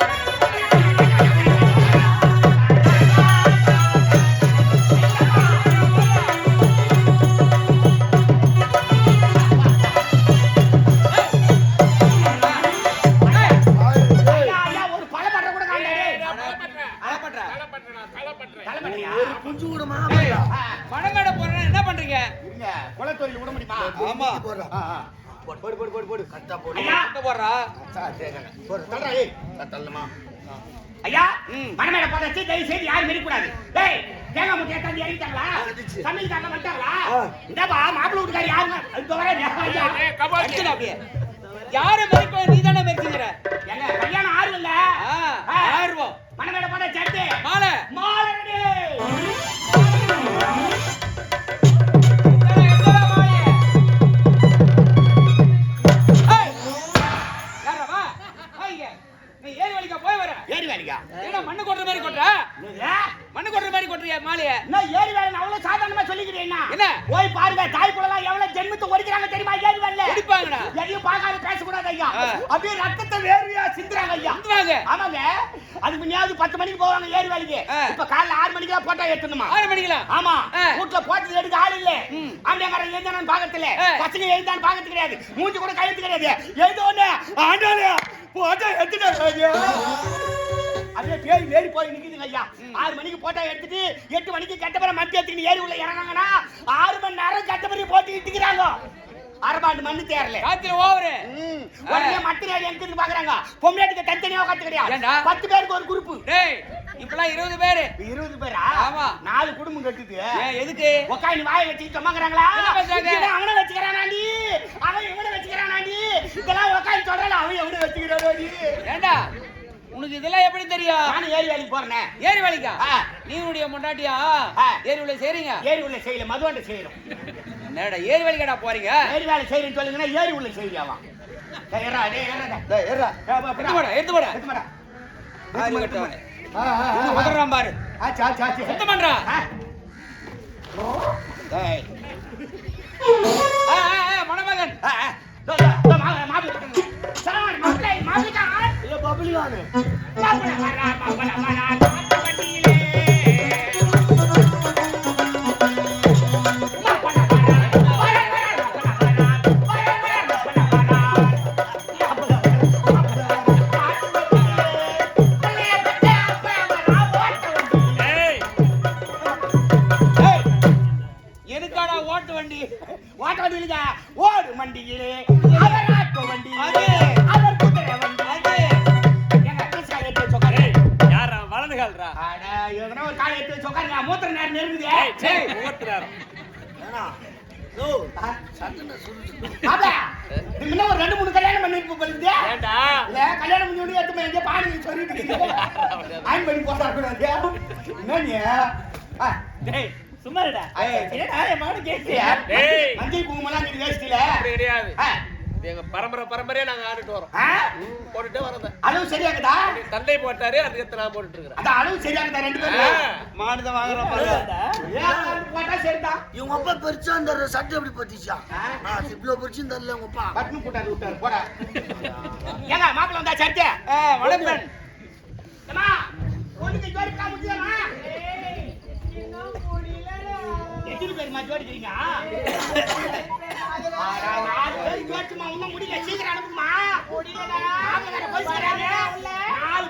Thank you. போடு, போடு, போடு, போடு, போடு. போடு சார். போடு, தள்ளுடா, ஏய். தள்ளுமா ஐயா! தயவு செய்து யாரும் மிதிக்கூடாது டேய் தேங்காய் முட்டை எடுத்தாந்து இறங்கிட்டாங்களா. சமையல் தாங்க வந்துட்டாங்களா? இந்தாப்பா மாப்பிள்ளை வீட்டுக்காரி யாருங்க? இப்போ வர ஐயா. அடிச்சுடா அப்படியே. யாரு மெரிப்ப நீ தானே மெரிச்சுங்கிற எங்க கல்யாணம் ஆறு இல்ல ஆ, ஆயிரம் மணமேடை போட்டா சட்டு மாலை. ஐயா. அப்படியே ரத்தத்தை வேர்வையா சிந்துறாங்க ஐயா. வந்துவாங்க ஆமாங்க. அதுக்கு முன்னாடி பத்து மணிக்கு போவாங்க ஏறி வேலைக்கு. இப்ப காலைல ஆறு மணிக்கு தான் போட்டா எடுத்துணுமா ஆறு மணிக்கலாம் ஆமா. வீட்டுல போட்டது எடுக்க ஆள் இல்ல. ம். ஆண்டியக்காரன் எழுந்தானு பாக்கத்துல. பசங்க எழுந்தான்னு பாக்கிறது கிடையாது. மூஞ்சி கூட கழுத்து கிடையாது. எழுத ஒண்ணு ஆண்டாளு போட்டா எடுத்துட்டாங்க அப்படியே பேய் மேரி போய் நிக்குதுங்க ஐயா. ஆறு மணிக்கு போட்டா எடுத்துட்டு எட்டு மணிக்கு கட்டப்பறம் மட்டி எடுத்துட்டு ஏறி உள்ள இறங்காங்கன்னா ஆறு மணி நேரம் கட்டப்பறம் போட்டு இட்டுக்கிறாங்க அரபாண்டு மண்ணு தேரல. ராத்திரி ஓவரு. உடனே நேரம் எங்க இருந்து பாக்குறாங்க? பொம்மையாட்டுக்கு தனித்தனியா உட்காந்து கிடையாது? பத்து பேருக்கு ஒரு குரூப் டேய் இப்பெல்லாம் இருபது பேரு. இருபது பேரா? ஆமா. நாலு குடும்பம் கட்டுது. எதுக்கு? உக்காந்து வாயை வச்சுட்டு? இவன் அவனை வச்சுக்கிறானாண்டி அவன் இவனை வச்சுக்கிறானாண்டி இதெல்லாம் உக்காந்து சொல்றான் அவன் எவனை வச்சுக்கிறானோடி ஏண்டா? உனக்கு இதெல்லாம் எப்படி தெரியும்? நானும் ஏரி வேலைக்கு போறேன். ஏறி வலிக்கா. நீ முன்னாடியா ஆ. ஏரி உள்ள செய்றீங்க? ஏரி உள்ள செய்யல மதுவாண்ட செய்யணும் என்னடா ஏரி வலிக்கடா போறீங்க ஏரி வேலை செய்யறேன்னு சொல்லுங்கன்னா ஏரி உள்ள செய்யலாமா டேய், ஏறா, டேய், ஏறாடா. டேய் ஏறா எடுத்து போடா எடுத்து போடா எடுத்து போடா. ஆறு கட்டவனே ஆ, ஆ. உதறான் பாரு ஆச்சு, ஆச்சு, ஆச்சு. சுத்தம் பண்றா ஆ. டேய். ஆ, ஆ, ஆ, மணமகன் ஆ, ஆ. மாப்பிள்ளை மாப்பிள்ளை, மாப்பிள்ளைக்காரன். இல்ல பப்ளிகானு மாப்பிள்ளை வரா, மாப்பிள்ளை ஓட்டு வண்டி ஓட்ட வண்டி இல்லைங்க, ஓடு வண்டியிலே அவர் ஆட்டோ வண்டி. அவர் குதிரை வண்டி. எங்க அட்ரஸ்கார எடுத்து வச்சு உட்காரு. யாரா வலது கால்ரா அட, எதனா ஒரு காலை எடுத்து உட்காருங்க. மூத்திர நேரம் நெருங்குது. ஏய், மூத்துறாரு ஏனா ஓ சட்டன சுடு மாப்ள, நீ முன்ன ஒரு ரெண்டு மூணு கல்யாணம் பண்ணிட்டு போலிருந்தே. ஏண்டா இல்ல, கல்யாணம் முடிஞ்ச உடனே எடுத்து போய் எங்கேயோ பானையில சொருகிட்டு இருக்குது. அயன் பண்ணி போட்டா கூடாது. என்ன நீ? சும்மா இருடா என்னடா, என் மகனை கேட்டியா? ஏய். மஞ்சள் குங்குமம்லாம் நீ வேஷ்டியில. அப்படி கிடையாது. ஆ, இது எங்க பரம்பரை பரம்பரையா நாங்க ஆடிட்டு வரோம். போட்டுட்டே வரத அளவு சரியாகுதா? தந்தை போட்டாரு அதுக்கு நான் போட்டுட்டு இருக்கிறேன் அந்த அளவு சரியாகுதா ரெண்டு பேரும். மாடுதான் வாங்குறோம் போட்டா இவங்க அப்பா பெருசா அந்த சட்டை எப்படி பத்திச்சா? இவ்வளவு பெருசு தரல உங்க அப்பா. பட்னு கூட்டாரு விட்டாரு. போடா. ஏங்க மாப்பிள்ள வந்தா பொண்ணுக்கு ஜோடி காமிச்சியாமா எத்தனை பேருமா ஜோடிக்கிறீங்க நாலு பேர் ஜோடிச்சுமா, இன்னும் முடியல. சீக்கிரம் அனுப்புமா. நாலு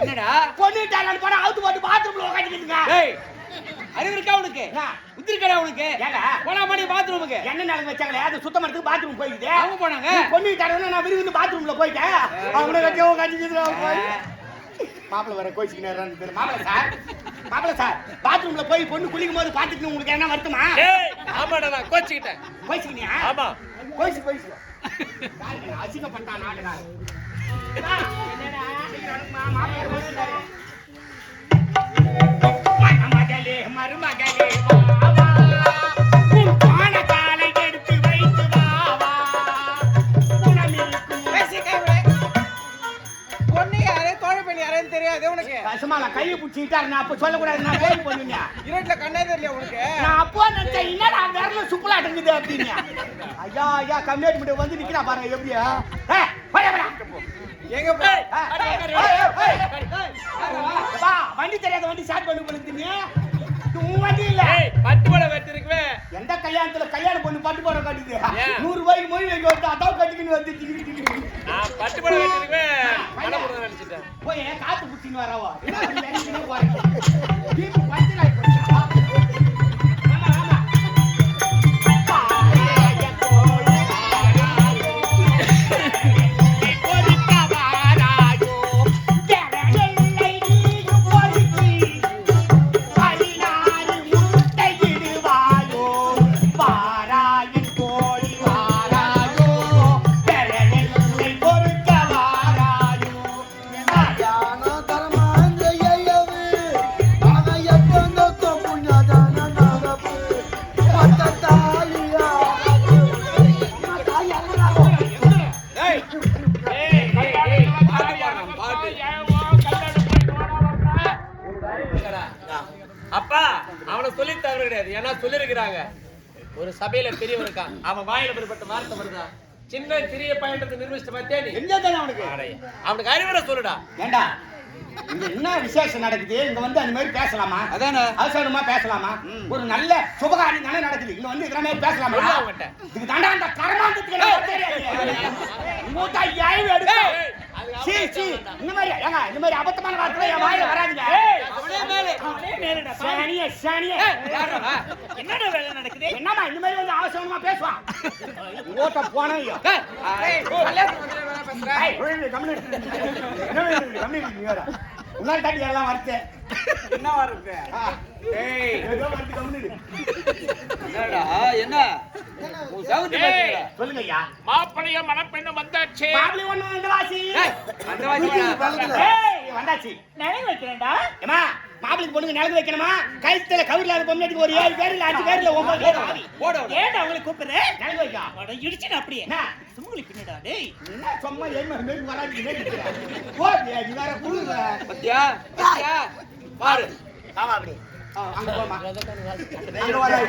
என்னடா? பொண்ணு போனா அவுத்து போட்டு பாத்ரூம்ல உட்காந்துக்கிட்டுங்க ஏய் அறிவு இருக்கா உனக்கு? உத்திருக்கடா உனக்கு? ஏங்க? போனா மணி பாத்ரூமுக்கு என்ன நாளுங்க வச்சாங்களே? அது சுத்தம் பண்ணதுக்கு பாத்ரூம் போயிடுது அவங்க போனாங்க. பொண்ணு விட்டாருன்னு நான் விரும்பி பாத்ரூம்ல போயிட்டேன். அவங்கள வச்சு உட்காந்துக்கிட்டு மாப்பிள்ள வர கோச்சிக்கினாரு பேர் மாப்பிள்ள சார்? மாப்பிள்ள சார் பாத்ரூம்ல போய் பொண்ணு குளிக்கும் போது பாத்துட்டு உங்களுக்கு என்ன வருத்தமா? ஆமாடா நான் கோச்சிக்கிட்டேன். கோச்சிக்கினியா ஆமா. கோச்சி கோச்சி. அசிங்கப்பட்டான் நாட்டுக்காரன் கசுமால கையை பிடிச்சிட்டாரு நான் அப்போ சொல்லக்கூடாது. நான் போய் போனீங்க இருட்டில் கண்ணே தெரியல உனக்கு? நான் அப்போ நினைச்சேன் என்னடா விரல சுக்குலாட்டு இருக்குது அப்படின்னு ஐயா ஐயா கம்யூனிட்டி வந்து நிற்கிறா பாருங்க எப்படியா? எங்க போய் வண்டி தெரியாத வண்டி ஸ்டார்ட் பண்ணி கொடுத்தீங்க உன் வண்டி இல்ல. பட்டு படம் வெட்டிருக்குவே எந்த கல்யாணத்துல கல்யாண பொண்ணு பட்டு போட காட்டுது? நூறு ரூபாய்க்கு மொழி வைக்க வந்து அதான் கட்டிக்கின்னு வந்து நான் பட்டு படம் படம் போட நினைச்சிட்டேன் போய் காத்து புடிச்சின்னு வரவா? ஏன்னா சொல்லிருக்கிறாங்க. ஒரு சபையில பெரியவன் இருக்கான். அவன் வாயில பெறப்பட்ட வார்த்தை வருதா? சின்ன சிறிய பையன்றதை நிரூபிச்சிட்ட பார்த்தியா நீ என்னதானே அவனுக்கு? அடைய. அவனுக்கு அறிவுரை சொல்லுடா. ஏண்டா? இங்க என்ன விசேஷம் நடக்குது? இங்க வந்து அந்த மாதிரி பேசலாமா? அதானே. அவசரமா பேசலாமா? ஒரு நல்ல சுபகாரியம் தானே நடக்குது. இங்க வந்து இதெல்லாம் பேசலாமா. இதுக்கு தாண்டா அந்த கர்மாந்தத்துக்கு எனக்கு தெரியாது மூட்டா சீ சீ. இந்த மாதிரி ஏங்க இந்த மாதிரி அபத்தமான வார்த்தை என் வாயில வராதுங்க. அவனே மேலே அவனே மேலேடா சாணியே சாணியே என்னடா வேலை நடக்குது? என்னம்மா இந்த மாதிரி வந்து அவசரமா பேசுவான்? ஓட்ட வந்து வேலை பேசுற? ஏய், இரு, நீ வேற. உன்னால தாண்டி எல்லாம் வருது. என்ன வருது ஏய். ஏதோ வருது, கம்முனு இரு. என்னடா என்ன? சொல்லுங்க ஐயா மாப்பிளைய மணப்பெண்ணும் வந்தாச்சு மாப்பிள்ளை ஒண்ணு வந்து வாசி அந்த வாசியா ஏய், வந்தாச்சு நிலவு வைக்கிறேன்டா ஏமா மாப்பிளைக்கு பொண்ணுக்கு நிலவு வைக்கணுமா கழுத்துல கவுரில் இல்லாத பொண்ணுக்கு ஒரு ஏழு பேர் இல்ல அஞ்சு பேர் இல்ல ஒன்பது பேர் போட ஏன்டா அவங்களை கூப்பிடுற நிலவு வைக்கா அட இடிச்சுன அப்படியே என்ன சும்முலி பின்னடா டேய் என்ன சும்மா ஏமா நீ வேற குடுங்க பத்தியா பத்தியா பாரு ஆமா அப்படி அங்க போமா அங்க வராது